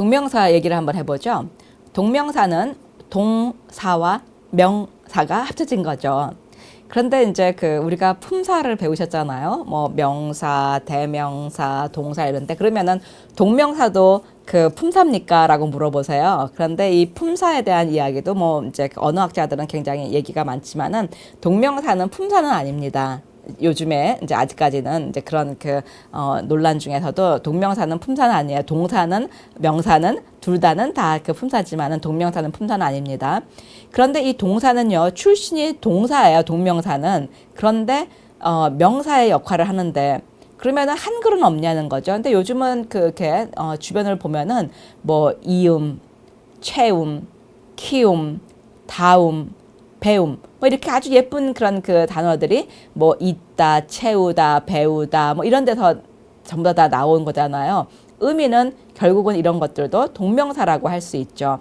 동명사 얘기를 한번 해보죠. 동명사는 동사와 명사가 합쳐진 거죠. 그런데 이제 그 우리가 품사를 배우셨잖아요. 뭐 명사, 대명사, 동사 이런데 그러면은 동명사도 그 품사입니까라고 물어보세요. 그런데 이 품사에 대한 이야기도 뭐 이제 그 언어학자들은 굉장히 얘기가 많지만은 동명사는 품사는 아닙니다. 요즘에 이제 아직까지는 이제 그런 그 어, 논란 중에서도 동명사는 품사는 아니에요. 동사는 명사는 둘 다는 다 그 품사지만은 동명사는 품사는 아닙니다. 그런데 이 동사는요 출신이 동사예요. 동명사는 그런데 어, 명사의 역할을 하는데 그러면은 한글은 없냐는 거죠. 근데 요즘은 그렇게 어, 주변을 보면은 뭐 이음, 채움, 키움, 다움, 배움 뭐 이렇게 아주 예쁜 그런 그 단어들이 뭐 있다, 채우다, 배우다 뭐 이런 데서 전부 다, 다 나온 거잖아요. 의미는 결국은 이런 것들도 동명사라고 할 수 있죠.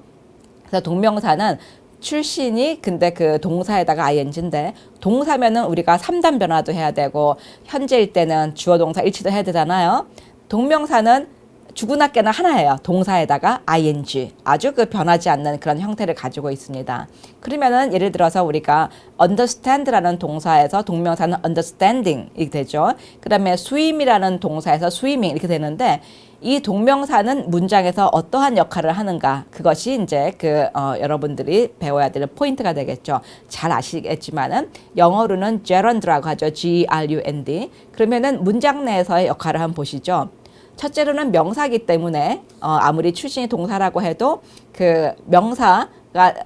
그래서 동명사는 출신이 근데 그 동사에다가 ing인데 동사면은 우리가 삼단 변화도 해야 되고 현재일 때는 주어 동사 일치도 해야 되잖아요. 동명사는 주구나깨나 하나예요. 동사에다가 ing 아주 그 변하지 않는 그런 형태를 가지고 있습니다. 그러면은 예를 들어서 우리가 understand라는 동사에서 동명사는 understanding 이 되죠. 그다음에 swim이라는 동사에서 swimming 이렇게 되는데 이 동명사는 문장에서 어떠한 역할을 하는가 그것이 이제 그 어, 여러분들이 배워야 될 포인트가 되겠죠. 잘 아시겠지만은 영어로는 gerund라고 하죠. G-R-U-N-D. 그러면은 문장 내에서의 역할을 한번 보시죠. 첫째로는 명사기 때문에 어, 아무리 출신이 동사라고 해도 그 명사가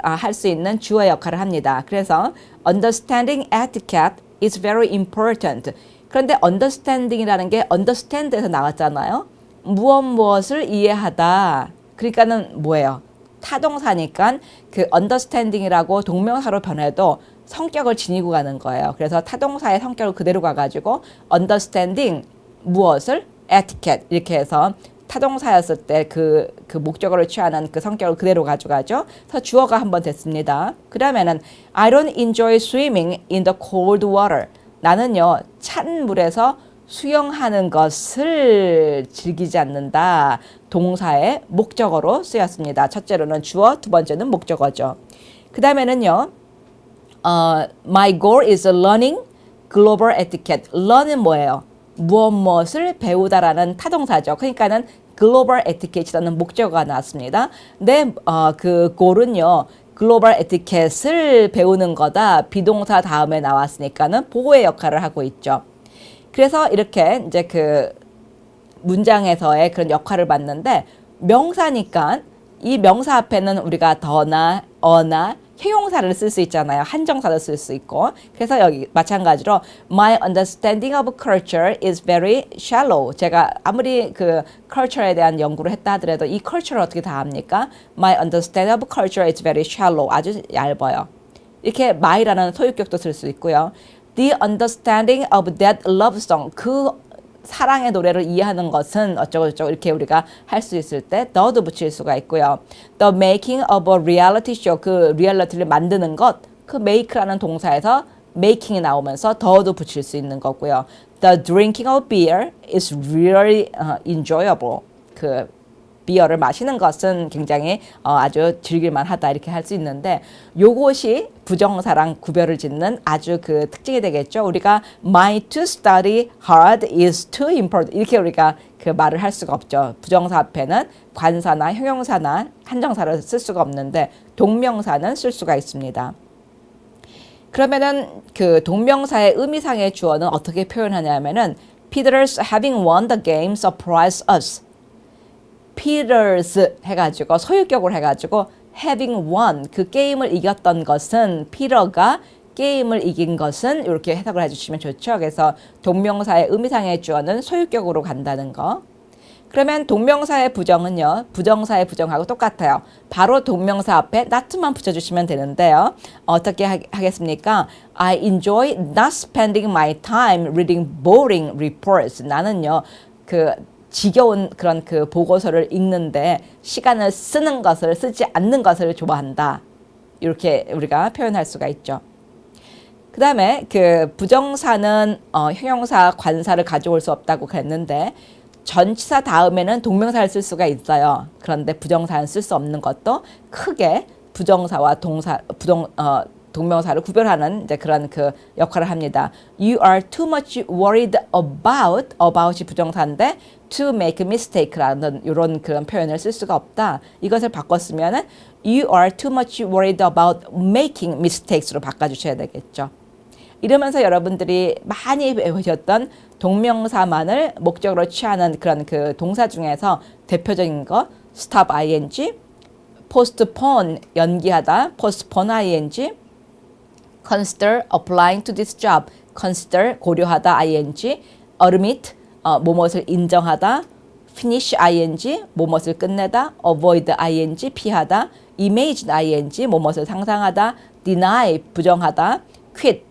아, 할수 있는 주어 역할을 합니다. 그래서 understanding etiquette is very important. 그런데 understanding이라는 게 understand에서 나왔잖아요. 무엇 무엇을 이해하다. 그러니까는 뭐예요? 타동사니까 그 understanding이라고 동명사로 변해도 성격을 지니고 가는 거예요. 그래서 타동사의 성격을 그대로 가가지고 understanding 무엇을 etiquette 이렇게 해서 타동사였을 때 그 그 목적어를 취하는 그 성격을 그대로 가져가죠. 그래서 주어가 한 번 됐습니다. 그러면은 I don't enjoy swimming in the cold water. 나는요 찬 물에서 수영하는 것을 즐기지 않는다. 동사의 목적어로 쓰였습니다. 첫째로는 주어, 두 번째는 목적어죠. 그 다음에는요, 어, my goal is learning global etiquette. learn은 뭐예요? 무엇 무엇을 배우다라는 타동사죠. 그러니까는 global etiquette라는 목적어가 나왔습니다. 내 어, 그 goal은요. 글로벌 에티켓을 배우는 거다. 비동사 다음에 나왔으니까는 보호의 역할을 하고 있죠. 그래서 이렇게 이제 그 문장에서의 그런 역할을 받는데 명사니까 이 명사 앞에는 우리가 더나 어나 형용사를 쓸 수 있잖아요. 한정사도 쓸수 있고. 그래서 여기 마찬가지로 my understanding of culture is very shallow. 제가 아무리 그 culture에 대한 연구를 했다 하더라도 이 culture를 어떻게 다 압니까? my understanding of culture is very shallow. 아주 얇아요. 이렇게 my라는 소유격도 쓸 수 있고요. The understanding of that love song. 그 사랑의 노래를 이해하는 것은 어쩌고저쩌고 이렇게 우리가 할 수 있을 때 더도 붙일 수가 있고요. The making of a reality show. 그 리얼리티를 만드는 것. 그 make라는 동사에서 making이 나오면서 더도 붙일 수 있는 거고요. The drinking of beer is really uh, enjoyable. 그 비어를 마시는 것은 굉장히 어, 아주 즐길만하다 이렇게 할 수 있는데 요것이 부정사랑 구별을 짓는 아주 그 특징이 되겠죠. 우리가 my to study hard is too important 이렇게 우리가 그 말을 할 수가 없죠. 부정사 앞에는 관사나 형용사나 한정사를 쓸 수가 없는데 동명사는 쓸 수가 있습니다. 그러면은 그 동명사의 의미상의 주어는 어떻게 표현하냐면은 Peter's having won the game surprised us. Peters 해가지고 소유격을 해가지고 having won 그 게임을 이겼던 것은 피터가 게임을 이긴 것은 이렇게 해석을 해주시면 좋죠. 그래서 동명사의 의미상의 주어는 소유격으로 간다는 거. 그러면 동명사의 부정은요. 부정사의 부정하고 똑같아요. 바로 동명사 앞에 not만 붙여주시면 되는데요. 어떻게 하, 하겠습니까? I enjoy not spending my time reading boring reports. 나는요. 그 지겨운 그런 그 보고서를 읽는데 시간을 쓰는 것을 쓰지 않는 것을 좋아한다. 이렇게 우리가 표현할 수가 있죠. 그 다음에 그 부정사는 어, 형용사 관사를 가져올 수 없다고 그랬는데 전치사 다음에는 동명사를 쓸 수가 있어요. 그런데 부정사는 쓸 수 없는 것도 크게 부정사와 동사 부정 어 동명사를 구별하는 이제 그런 그 역할을 합니다. You are too much worried about about이 부정사인데 to make a mistake라는 이런 그런 표현을 쓸 수가 없다. 이것을 바꿨으면은 You are too much worried about making mistakes로 바꿔 주셔야 되겠죠. 이러면서 여러분들이 많이 배우셨던 동명사만을 목적으로 취하는 그런 그 동사 중에서 대표적인 거 stop ing, postpone 연기하다, postpone ing, consider applying to this job, consider 고려하다 ing, admit 어, 뭐뭇을 인정하다, finish ing 뭐뭇을 끝내다, avoid ing 피하다, imagine ing 뭐뭇을 상상하다, deny 부정하다, quit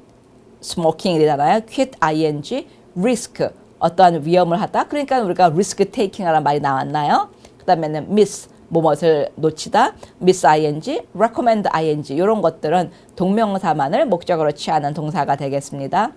smoking이잖아요. quit ing, risk 어떠한 위험을 하다. 그러니까 우리가 risk taking이라는 말이 나왔나요? 그다음에는 miss 뭐뭇을 놓치다, miss ing, recommend ing 이런 것들은 동명사만을 목적으로 취하는 동사가 되겠습니다.